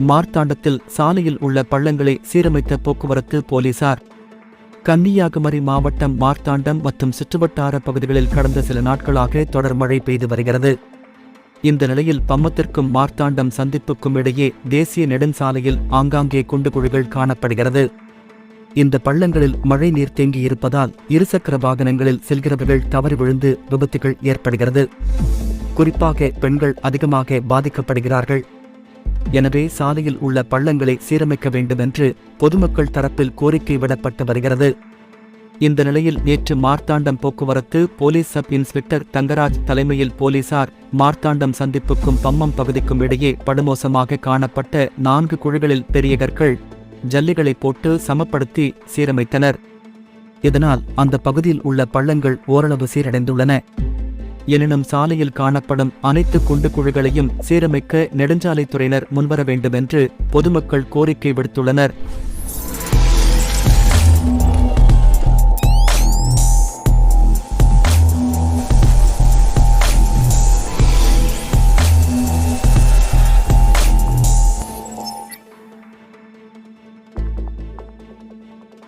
மார்த்தாண்டத்தில் சாலையில் உள்ள பள்ளங்களை சீரமைத்த போக்குவரத்து போலீசார். கன்னியாகுமரி மாவட்டம் மார்த்தாண்டம் மற்றும் சுற்றுவட்டார பகுதிகளில் கடந்த சில நாட்களாக தொடர் மழை பெய்து வருகிறது. இந்த நிலையில் பம்மத்திற்கும் மார்த்தாண்டம் சந்திப்புக்கும் இடையே தேசிய நெடுஞ்சாலையில் ஆங்காங்கே குண்டு குழிகள் காணப்படுகிறது. இந்த பள்ளங்களில் மழை நீர் தேங்கி இருப்பதால் இருசக்கர வாகனங்களில் செல்கிறவர்கள் தவறி விழுந்து விபத்துகள் ஏற்படுகிறது. குறிப்பாக பெண்கள் அதிகமாக பாதிக்கப்படுகிறார்கள். எனவே சாலையில் உள்ள பள்ளங்களை சீரமைக்க வேண்டும் என்று பொதுமக்கள் தரப்பில் கோரிக்கை விடப்பட்டு வருகிறது. இந்த நிலையில் நேற்று மார்த்தாண்டம் போக்குவரத்து போலீஸ் சப் இன்ஸ்பெக்டர் தங்கராஜ் தலைமையில் போலீசார் மார்த்தாண்டம் சந்திப்புக்கும் பம்மம் பகுதிக்கும் இடையே படுமோசமாக காணப்பட்ட நான்கு குழிகளில் பெரிய கற்கள் ஜல்லிகளை போட்டு சமப்படுத்தி சீரமைத்தனர். இதனால் அந்த பகுதியில் உள்ள பள்ளங்கள் ஓரளவு சீரடைந்துள்ளன. எனினும் சாலையில் காணப்படும் அனைத்து குண்டு குழிகளையும் சீரமைக்க நெடுஞ்சாலைத்துறையினர் முன்வர வேண்டும் என்று பொதுமக்கள் கோரிக்கை விடுத்துள்ளனர்.